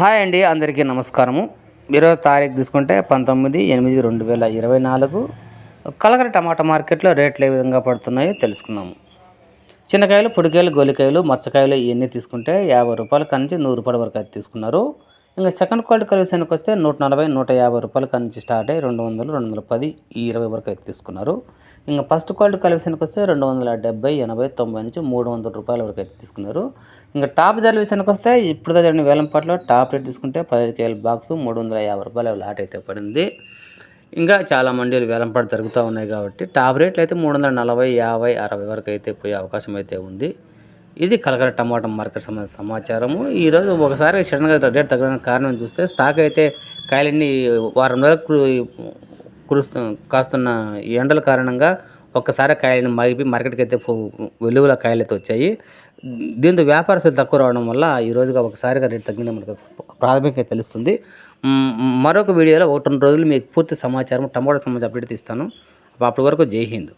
Hi అండి అందరికీ నమస్కారము. ఈరోజు తారీఖు తీసుకుంటే పంతొమ్మిది ఎనిమిది రెండు వేల ఇరవై నాలుగు. కలకర టమాటా మార్కెట్లో రేట్లు ఏ విధంగా పడుతున్నాయో తెలుసుకుందాము. చిన్నకాయలు పొడికాయలు గోలికాయలు మచ్చకాయలు ఇవన్నీ తీసుకుంటే యాభై రూపాయల నుంచి నూరు రూపాయల వరకు అయితే తీసుకున్నారు. ఇంకా సెకండ్ క్వాలిటీ కలిసానికి వస్తే నూట నలభై నూట యాభై రూపాయల నుంచి స్టార్ట్ అయ్యి రెండు వందలు రెండు వందల పది ఈ ఇరవై వరకు అయితే తీసుకున్నారు. ఇంకా ఫస్ట్ క్వాలిటీ కలిసానికి వస్తే రెండు వందల డెబ్బై ఎనభై తొంభై నుంచి మూడు వందల రూపాయల వరకు అయితే తీసుకున్నారు. ఇంకా టాప్ ధరల విషయానికి వస్తే ఇప్పుడు రెండు వేల పాటలో టాప్ రేట్ తీసుకుంటే పదహైదు కేల బాక్స్ మూడు వందల యాభై రూపాయల లాట్ అయితే పడింది. ఇంకా చాలా మండీలు వేలంపాటు జరుగుతూ ఉన్నాయి కాబట్టి టాప్ రేట్లు అయితే మూడు వందల నలభై యాభై అరవై వరకు అయితే పోయే అవకాశం అయితే ఉంది. ఇది కలకర టమాటా మార్కెట్ సంబంధించిన సమాచారము. ఈరోజు ఒకసారి సడన్గా రేట్ తగ్గడానికి కారణం చూస్తే స్టాక్ అయితే కాయలన్నీ వారం రోజులకు కురుస్తు కాస్తున్న ఎండల కారణంగా ఒక్కసారి కాయలను మగిపి మార్కెట్కి అయితే వెలుగుల కాయలైతే వచ్చాయి. దీంతో వ్యాపారస్తులు తక్కువ రావడం వల్ల ఈ రోజుగా ఒకసారిగా రేటు తగ్గింది మనకు ప్రాథమికంగా తెలుస్తుంది. మరొక వీడియోలో ఒకటి రెండు రోజులు మీకు పూర్తి సమాచారం టమాటో సంబంధించి అప్డేట్ ఇస్తాను అప్పటి వరకు జై హింద్.